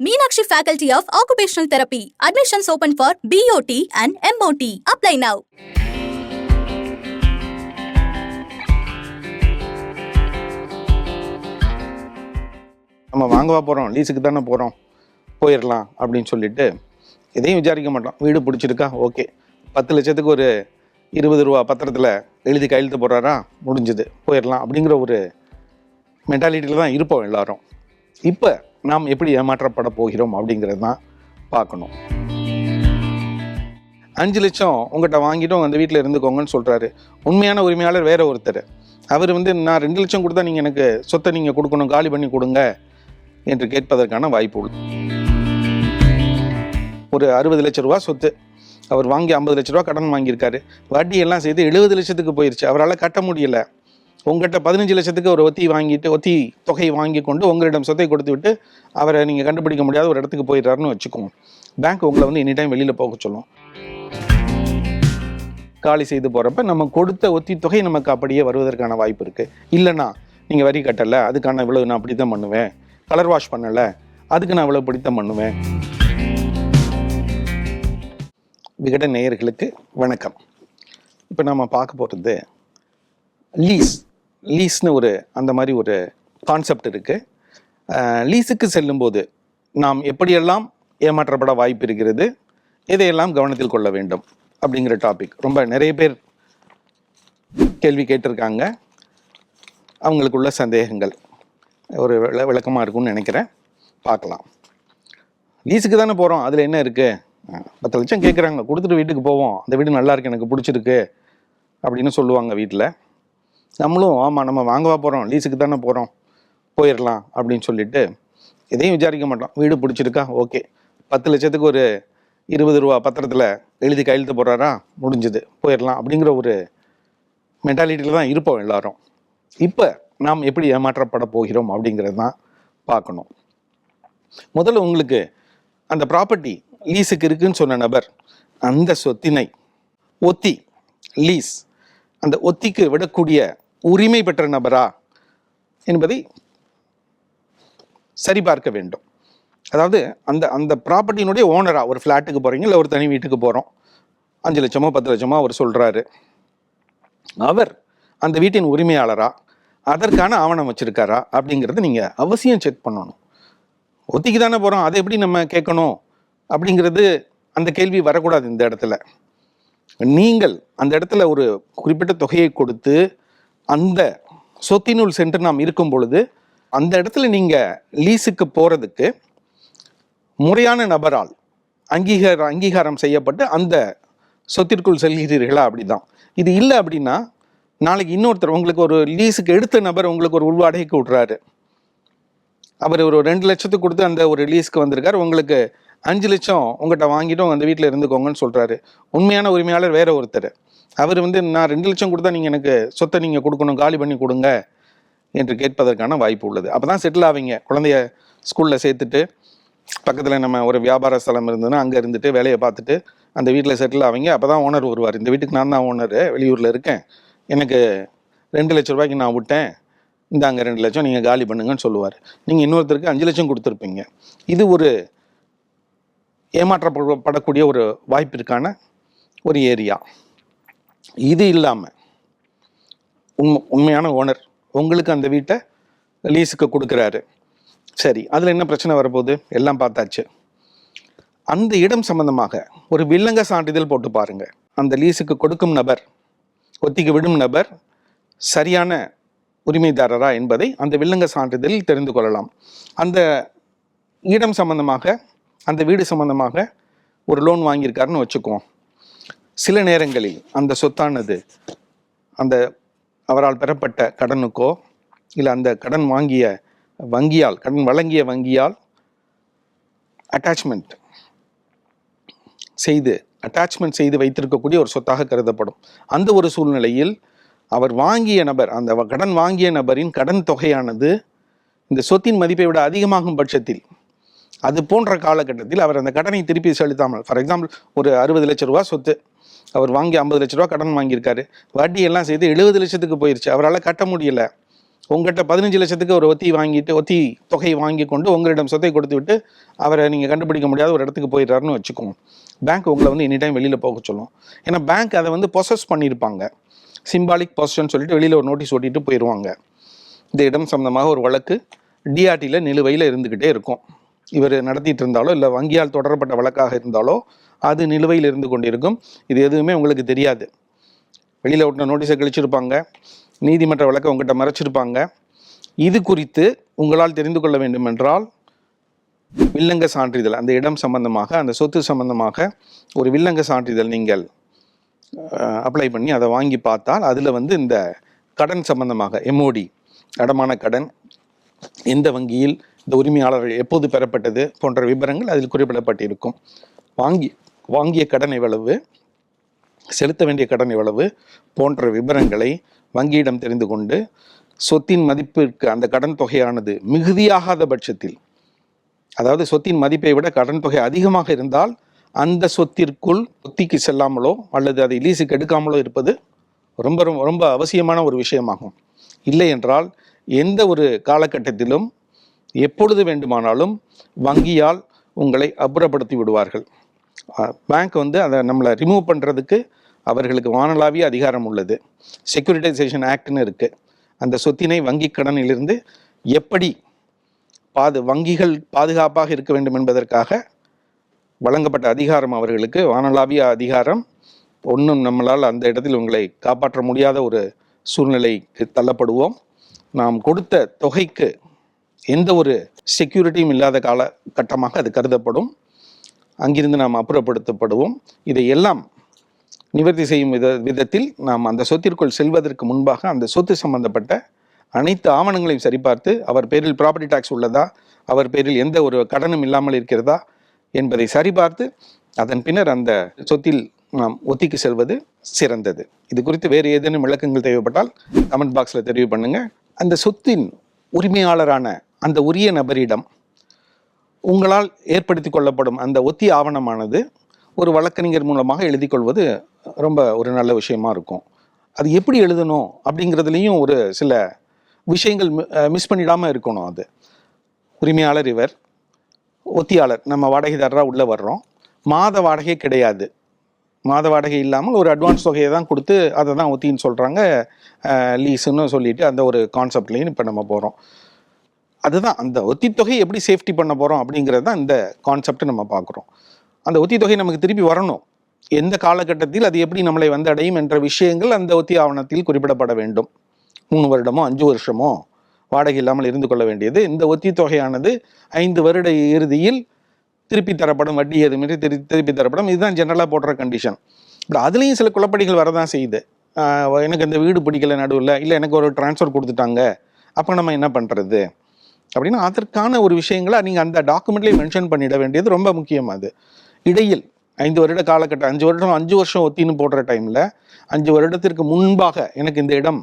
Meenakshi Faculty of occupational therapy admissions open for BOT and MOT apply now நம்ம வாங்கவா போகிறோம் லீஸுக்கு தானே போகிறோம் போயிடலாம் அப்படின்னு சொல்லிட்டு எதையும் விசாரிக்க மாட்டோம். வீடு பிடிச்சிருக்கா? ஓகே பத்து லட்சத்துக்கு ஒரு இருபது ரூபா பத்திரத்தில் எழுதி கையெழுத்து போடுறாரா? முடிஞ்சுது. போயிடலாம் அப்படிங்கிற ஒரு மென்டாலிட்டியில் தான் இருப்போம் எல்லாரும். இப்போ நாம் எப்படி ஏமாற்றப்பட போகிறோம் அப்படிங்கிறது தான் பார்க்கணும். அஞ்சு லட்சம் உங்கள்கிட்ட வாங்கிட்டு அந்த வீட்டில் இருந்துக்கோங்கன்னு சொல்கிறாரு உண்மையான உரிமையாளர் வேற ஒருத்தர். அவர் வந்து நான் ரெண்டு லட்சம் கொடுத்தா நீங்கள் எனக்கு சொத்தை நீங்கள் கொடுக்கணும் காலி பண்ணி கொடுங்க என்று கேட்பதற்கான வாய்ப்பு உள்ளது ஒரு அறுபது லட்ச ரூபா சொத்து. அவர் வாங்கி ஐம்பது லட்ச ரூபா கடன் வாங்கியிருக்காரு. வட்டி எல்லாம் செய்து எழுபது லட்சத்துக்கு போயிடுச்சு அவரால் கட்ட முடியலை. உங்கள்கிட்ட பதினஞ்சு லட்சத்துக்கு ஒரு ஒத்தி வாங்கிட்டு ஒத்தி தொகை வாங்கி கொண்டு உங்களிடம் சொத்தை கொடுத்து விட்டு அவரை நீங்கள் கண்டுபிடிக்க முடியாத ஒரு இடத்துக்கு போயிடுறாருன்னு வச்சுக்கோங்க பேங்க் உங்களை வந்து எனி டைம் வெளியில் போக சொல்லும். காலி செய்து போகிறப்ப நம்ம கொடுத்த ஒத்தி தொகை நமக்கு அப்படியே வருவதற்கான வாய்ப்பு இருக்குது இல்லைன்னா நீங்கள் வரி கட்டலை அதுக்கான இவ்வளவு நான் அப்படி தான் பண்ணுவேன். கலர் வாஷ் பண்ணலை அதுக்கு நான் இவ்வளவு பிடித்தம் பண்ணுவேன். விகட நேயர்களுக்கு வணக்கம். இப்போ நம்ம பார்க்க போகிறது லீஸ் லீஸ்னு ஒரு அந்த மாதிரி ஒரு கான்செப்ட் இருக்குது லீஸுக்கு செல்லும்போது நாம் எப்படியெல்லாம் ஏமாற்றப்பட வாய்ப்பு இருக்கிறது இதையெல்லாம் கவனத்தில் கொள்ள வேண்டும் அப்படிங்கிற டாபிக் ரொம்ப நிறைய பேர் கேள்வி கேட்டிருக்காங்க. அவங்களுக்குள்ள சந்தேகங்கள். ஒரு விள விளக்கமாக இருக்கும்னு நினைக்கிறேன். பார்க்கலாம். லீஸுக்கு தானே போகிறோம் அதில் என்ன இருக்குது பத்து லட்சம் கேட்குறாங்க கொடுத்துட்டு வீட்டுக்கு போவோம். அந்த வீடு நல்லா இருக்கு எனக்கு பிடிச்சிருக்கு அப்படின்னு சொல்லுவாங்க வீட்டில் நம்மளும் ஆமாம் நம்ம வாங்கவா போகிறோம் லீஸுக்கு தானே போகிறோம் போயிடலாம் அப்படின்னு சொல்லிட்டு எதையும் விசாரிக்க மாட்டோம். வீடு பிடிச்சிருக்கா? ஓகே. பத்து லட்சத்துக்கு ஒரு இருபது ரூபா பத்திரத்தில் எழுதி கையெழுத்து போடுறாரா? முடிஞ்சுது போயிடலாம் அப்படிங்கிற ஒரு மென்டாலிட்டியில் தான் இருப்போம் எல்லாரும். இப்போ நாம் எப்படி ஏமாற்றப்பட போகிறோம் அப்படிங்கிறது தான் பார்க்கணும். முதல்ல உங்களுக்கு அந்த ப்ராப்பர்ட்டி லீஸுக்கு இருக்குன்னு சொன்ன நபர் அந்த சொத்தினை ஒத்தி லீஸ் அந்த ஒத்திக்கு விடக்கூடிய உரிமை பெற்ற நபரா என்பதை சரிபார்க்க வேண்டும். அதாவது அந்த அந்த ப்ராப்பர்ட்டியினுடைய ஓனரா ஒரு ஃப்ளாட்டுக்கு போகிறீங்க இல்லை ஒரு தனி வீட்டுக்கு போகிறோம் அஞ்சு லட்சமோ பத்து லட்சமோ அவர் சொல்கிறாரு அவர் அந்த வீட்டின் உரிமையாளரா அதற்கான ஆவணம் வச்சிருக்காரா அப்படிங்கிறத நீங்கள் அவசியம் செக் பண்ணணும். ஒத்திக்கு தானே போகிறோம் அதை எப்படி நம்ம கேட்கணும் அப்படிங்கிறது அந்த கேள்வி வரக்கூடாது இந்த இடத்துல. நீங்கள் அந்த இடத்துல ஒரு குறிப்பிட்ட தொகையை கொடுத்து அந்த சொத்தினுள் சென்று நாம் இருக்கும் பொழுது அந்த இடத்துல நீங்கள் லீஸுக்கு போகிறதுக்கு முறையான நபரால் அங்கீகார அங்கீகாரம் செய்யப்பட்டு அந்த சொத்திற்குள் செல்கிறீர்களா? அப்படிதான். இது இல்லை அப்படின்னா நாளைக்கு இன்னொருத்தர் உங்களுக்கு ஒரு லீஸுக்கு எடுத்த நபர் உங்களுக்கு ஒரு உள்வாடகைக்கு விட்றாரு. அவர் ஒரு ரெண்டு லட்சத்துக்கு கொடுத்து அந்த ஒரு லீஸ்க்கு வந்திருக்கார். உங்களுக்கு அஞ்சு லட்சம் உங்கள்கிட்ட வாங்கிட்டு அந்த வீட்டில் இருந்துக்கோங்கன்னு சொல்கிறாரு உண்மையான உரிமையாளர் வேற ஒருத்தர். அவர் வந்து நான் ரெண்டு லட்சம் கொடுத்தா நீங்கள் எனக்கு சொத்தை நீங்கள் கொடுக்கணும் காலி பண்ணி கொடுங்க என்று கேட்பதற்கான வாய்ப்பு உள்ளது. அப்போ தான் செட்டில் ஆவீங்க. குழந்தைய ஸ்கூலில் சேர்த்துட்டு பக்கத்தில் நம்ம ஒரு வியாபார ஸ்தலம் இருந்ததுன்னா அங்கே இருந்துட்டு வேலையை பார்த்துட்டு அந்த வீட்டில் செட்டில் ஆவீங்க. அப்போ தான் ஓனர் வருவார். இந்த வீட்டுக்கு நான் தான் ஓனர் வெளியூரில் இருக்கேன். எனக்கு ரெண்டு லட்ச ரூபாய்க்கு நான் விட்டேன். இந்தாங்க ரெண்டு லட்சம் நீங்கள் காலி பண்ணுங்கன்னு சொல்லுவார். நீங்கள் இன்னொருத்தருக்கு அஞ்சு லட்சம் கொடுத்துருப்பீங்க. இது ஒரு ஏமாற்றப்படக்கூடிய ஒரு வாய்ப்பிற்கான ஒரு ஏரியா. இது இல்லாமல் உண்மை உண்மையான ஓனர் உங்களுக்கு அந்த வீட்டை லீஸுக்கு கொடுக்குறாரு. சரி அதில் என்ன பிரச்சனை வரப்போகுது? எல்லாம் பார்த்தாச்சு. அந்த இடம் சம்பந்தமாக ஒரு வில்லங்க சான்றிதழ் போட்டு பாருங்கள் அந்த லீஸுக்கு கொடுக்கும் நபர் ஒத்திக்கு விடும் நபர் சரியான உரிமைதாரரா என்பதை அந்த வில்லங்க சான்றிதழில் தெரிந்து கொள்ளலாம். அந்த இடம் சம்பந்தமாக அந்த வீடு சம்பந்தமாக ஒரு லோன் வாங்கியிருக்காருன்னு வச்சுக்குவோம். சில நேரங்களில் அந்த சொத்தானது அந்த அவரால் பெறப்பட்ட கடனுக்கோ இல்லை அந்த கடன் வாங்கிய வங்கியால் கடன் வழங்கிய வங்கியால் அட்டாச்மெண்ட் செய்து அட்டாச்மெண்ட் செய்து வைத்திருக்கக்கூடிய ஒரு சொத்தாக கருதப்படும். அந்த ஒரு சூழ்நிலையில் அவர் வாங்கிய நபர் அந்த கடன் வாங்கிய நபரின் கடன் தொகையானது இந்த சொத்தின் மதிப்பை விட அதிகமாகும் பட்சத்தில் அது போன்ற காலகட்டத்தில் அவர் அந்த கடனை திருப்பி செலுத்தாமல் ஃபார் எக்ஸாம்பிள் ஒரு அறுபது லட்ச ரூபா சொத்து அவர் வாங்கி ஐம்பது லட்ச ரூபா கடன் வாங்கியிருக்காரு. வட்டி எல்லாம் செய்து எழுபது லட்சத்துக்கு போயிருச்சு. அவரால் கட்ட முடியல. உங்கள்கிட்ட பதினஞ்சு லட்சத்துக்கு ஒரு ஒத்தி வாங்கிட்டு ஒத்தி தொகை வாங்கி கொண்டு உங்களிடம் சொத்தை கொடுத்து விட்டு அவரை நீங்கள் கண்டுபிடிக்க முடியாத ஒரு இடத்துக்கு போயிடுறாருன்னு வச்சுக்கோங்க. பேங்க் உங்களை வந்து எனி டைம் வெளியில் போக சொல்லும். ஏன்னா பேங்க் அதை வந்து பொசஸ் பண்ணியிருப்பாங்க. சிம்பாலிக் பொசன் சொல்லிட்டு வெளியில் ஒரு நோட்டீஸ் ஓட்டிட்டு போயிடுவாங்க. இந்த இடம் சம்மந்தமாக ஒரு வழக்கு டிஆர்டியில் நிலுவையில் இருந்துக்கிட்டே இருக்கும். இவர் நடத்திட்டு இருந்தாலோ இல்லை வங்கியால் தொடரப்பட்ட வழக்காக இருந்தாலோ அது நிலுவையில் இருந்து கொண்டிருக்கும். இது எதுவுமே உங்களுக்கு தெரியாது. வெளியில் ஒட்டின நோட்டீஸை கழிச்சிருப்பாங்க. நீதிமன்ற வழக்கை உங்கள்கிட்ட மறைச்சிருப்பாங்க. இது குறித்து உங்களால் தெரிந்து கொள்ள வேண்டுமென்றால் வில்லங்க சான்றிதழ் அந்த இடம் சம்பந்தமாக அந்த சொத்து சம்பந்தமாக ஒரு வில்லங்க சான்றிதழ் நீங்கள் அப்ளை பண்ணி அதை வாங்கி பார்த்தால் அதில் வந்து இந்த கடன் சம்பந்தமாக எம்ஓடி அடமான கடன் எந்த வங்கியில் இந்த உரிமையாளர் எப்போது பெறப்பட்டது போன்ற விவரங்கள் அதில் குறிப்பிடப்பட்டிருக்கும். வாங்கி வாங்கிய கடன் எவ்வளவு செலுத்த வேண்டிய கடன் எவ்வளவு போன்ற விவரங்களை வங்கியிடம் தெரிந்து கொண்டு சொத்தின் மதிப்பிற்கு அந்த கடன் தொகையானது மிகுதியாகாத பட்சத்தில் அதாவது சொத்தின் மதிப்பை விட கடன் தொகை அதிகமாக இருந்தால் அந்த சொத்திற்குள் ஒத்திக்கு செல்லாமலோ அல்லது அதை லீஸுக்கு எடுக்காமலோ இருப்பது ரொம்ப ரொம்ப ரொம்ப அவசியமான ஒரு விஷயமாகும். இல்லை என்றால் எந்த ஒரு காலகட்டத்திலும் எப்பொழுது வேண்டுமானாலும் வங்கியால் உங்களை அப்புறப்படுத்தி விடுவார்கள். பேங்க் வந்து அதை நம்மளை ரிமூவ் பண்ணுறதுக்கு அவர்களுக்கு வானளாவிய அதிகாரம் உள்ளது. செக்யூரிட்டைசேஷன் ஆக்ட்னு இருக்குது அந்த சொத்தினை வங்கி கடனிலிருந்து எப்படி பாது வங்கிகள் பாதுகாப்பாக இருக்க வேண்டும் என்பதற்காக வழங்கப்பட்ட அதிகாரம் அவர்களுக்கு வானளாவிய அதிகாரம் ஒன்றும் நம்மளால் அந்த இடத்தில் உங்களை காப்பாற்ற முடியாத ஒரு சூழ்நிலைக்கு தள்ளப்படுவோம். நாம் கொடுத்த தொகைக்கு எந்த ஒரு செக்யூரிட்டியும் இல்லாத காலகட்டமாக அது கருதப்படும். அங்கிருந்து நாம் அப்புறப்படுத்தப்படுவோம். இதையெல்லாம் நிவர்த்தி செய்யும் வித விதத்தில் நாம் அந்த சொத்திற்குள் செல்வதற்கு முன்பாக அந்த சொத்து சம்பந்தப்பட்ட அனைத்து ஆவணங்களையும் சரிபார்த்து அவர் பேரில் ப்ராப்பர்ட்டி டாக்ஸ் உள்ளதா அவர் பேரில் எந்த ஒரு கடனும் இல்லாமல் இருக்கிறதா என்பதை சரிபார்த்து அதன் பின்னர் அந்த சொத்தில் நாம் ஒத்திக்கு செல்வது சிறந்தது. இது குறித்து வேறு ஏதேனும் விளக்கங்கள் தேவைப்பட்டால் கமெண்ட் பாக்ஸில் தெரிவு பண்ணுங்கள் அந்த சொத்தின் உரிமையாளரான அந்த உரிய நபரிடம் உங்களால் ஏற்படுத்தி கொள்ளப்படும் அந்த ஒத்தி ஆவணமானது ஒரு வழக்கறிஞர் மூலமாக எழுதி கொள்வது ரொம்ப ஒரு நல்ல விஷயமா இருக்கும். அது எப்படி எழுதணும் அப்படிங்கிறதுலையும் ஒரு சில விஷயங்கள் மிஸ் பண்ணிடாமல் இருக்கணும் அது. உரிமையாளர் இவர் ஒத்தியாளர். நம்ம வாடகைதாரராக உள்ளே வர்றோம். மாத வாடகை கிடையாது. மாத வாடகை இல்லாமல் ஒரு அட்வான்ஸ் தொகையை தான் கொடுத்து அதை தான் ஒத்தின்னு சொல்கிறாங்க லீஸுன்னு சொல்லிட்டு அந்த ஒரு கான்செப்ட்லேயும் இப்போ நம்ம போகிறோம் அதுதான் அந்த ஒத்தி தொகையை எப்படி சேஃப்டி பண்ண போகிறோம் அப்படிங்கிறது தான் இந்த கான்செப்டை நம்ம பார்க்குறோம். அந்த ஒத்தி தொகை நமக்கு திருப்பி வரணும். எந்த காலகட்டத்தில் அது எப்படி நம்மளை வந்தடையும் என்ற விஷயங்கள் அந்த ஒத்தி ஆவணத்தில் குறிப்பிடப்பட வேண்டும். மூணு வருடமோ அஞ்சு வருஷமோ வாடகை இல்லாமல் இருந்து கொள்ள வேண்டியது. இந்த ஒத்தி தொகையானது ஐந்து வருட இறுதியில் திருப்பி தரப்படும் வட்டி எதுவுமே திரு திருப்பி தரப்படும். இதுதான் ஜென்ரலாக போடுற கண்டிஷன் பட் அதுலேயும் சில குழப்படிகள் வரதான் செய்யுது. எனக்கு இந்த வீடு பிடிக்கல நடுவில் இல்லை எனக்கு ஒரு ட்ரான்ஸ்ஃபர் கொடுத்துட்டாங்க அப்போ நம்ம என்ன பண்ணுறது அப்படின்னா அதற்கான ஒரு விஷயங்களை நீங்கள் அந்த டாக்குமெண்ட்லேயே மென்ஷன் பண்ணிட வேண்டியது ரொம்ப முக்கியம் அது. இடையில் ஐந்து வருட காலகட்டம் அஞ்சு வருடம் அஞ்சு வருஷம் ஒத்தின்னு போடுற டைமில் அஞ்சு வருடத்திற்கு முன்பாக எனக்கு இந்த இடம்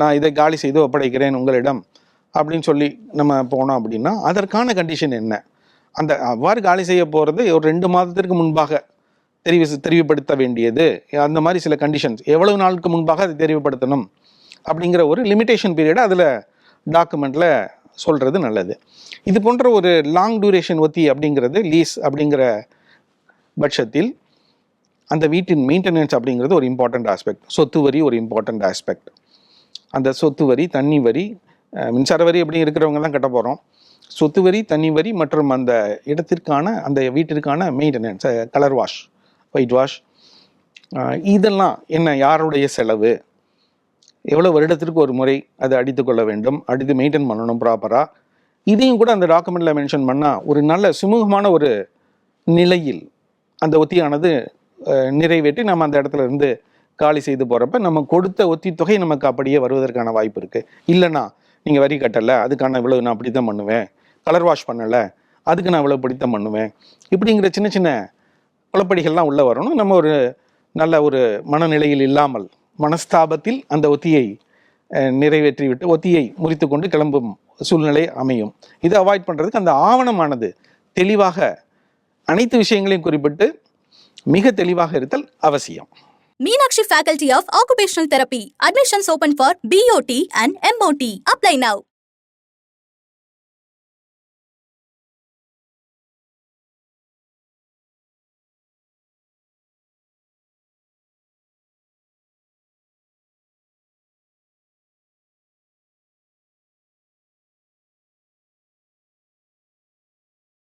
நான் இதை காலி செய்து ஒப்படைக்கிறேன் உங்களிடம் அப்படின்னு சொல்லி நம்ம போனோம் அப்படின்னா அதற்கான கண்டிஷன் என்ன? அந்த அவ்வாறு காலி செய்ய போகிறது ஒரு ரெண்டு மாதத்திற்கு முன்பாக தெரிவி தெரிவுபடுத்த வேண்டியது. அந்த மாதிரி சில கண்டிஷன்ஸ் எவ்வளவு நாளுக்கு முன்பாக அதை தெரிவுபடுத்தணும்? அப்படிங்கிற ஒரு லிமிட்டேஷன் பீரியட் அதில் டாக்குமெண்ட்டில் சொல்கிறது நல்லது. இது போன்ற ஒரு லாங் டியூரேஷன் ஒத்தி அப்படிங்கிறது லீஸ் அப்படிங்கிற பட்சத்தில் அந்த வீட்டின் மெயின்டெனன்ஸ் அப்படிங்கிறது ஒரு இம்பார்ட்டண்ட் ஆஸ்பெக்ட் சொத்து வரி ஒரு இம்பார்ட்டண்ட் ஆஸ்பெக்ட் அந்த சொத்து வரி தண்ணி வரி மின்சார வரி அப்படி இருக்கிறவங்க தான் கட்ட போகிறோம் சொத்து வரி தண்ணி வரி மற்றும் அந்த இடத்திற்கான அந்த வீட்டிற்கான maintenance colour wash white wash இதெல்லாம் என்ன யாருடைய செலவு? எவ்வளோ வருடத்திற்கு ஒரு முறை அதை அடித்து கொள்ள வேண்டும் அடித்து மெயின்டைன் பண்ணணும் ப்ராப்பராக இதையும் கூட அந்த டாக்குமெண்ட்டில் மென்ஷன் பண்ணால் ஒரு நல்ல சுமூகமான ஒரு நிலையில் அந்த ஒத்தியானது நிறைவேற்றி நம்ம அந்த இடத்துல இருந்து காலி செய்து போகிறப்ப நம்ம கொடுத்த ஒத்தி தொகை நமக்கு அப்படியே வருவதற்கான வாய்ப்பு இருக்குது இல்லைன்னா நீங்கள் வரி கட்டலை அதுக்கான இவ்வளவு நான் அப்படி தான் பண்ணுவேன் கலர் வாஷ் பண்ணலை அதுக்கு நான் இவ்வளோ பிடித்தம் பண்ணுவேன். இப்படிங்கிற சின்ன சின்ன குழப்படிகள்லாம் உள்ளே வரணும். நம்ம ஒரு நல்ல ஒரு மனநிலையில் இல்லாமல் மனஸ்தாபத்தில் அந்த ஒத்தியை நிறைவேற்றிவிட்டு ஒத்தியை முறித்து கொண்டு கிளம்பும் சூழ்நிலை அமையும். இதை அவாய்ட் பண்ணுறதுக்கு அந்த ஆவணமானது தெளிவாக அனைத்து விஷயங்களையும் குறிப்பிட்டு மிக தெளிவாக இருத்தல் அவசியம். Meenakshi faculty of occupational therapy admissions open for BOT and MOT apply now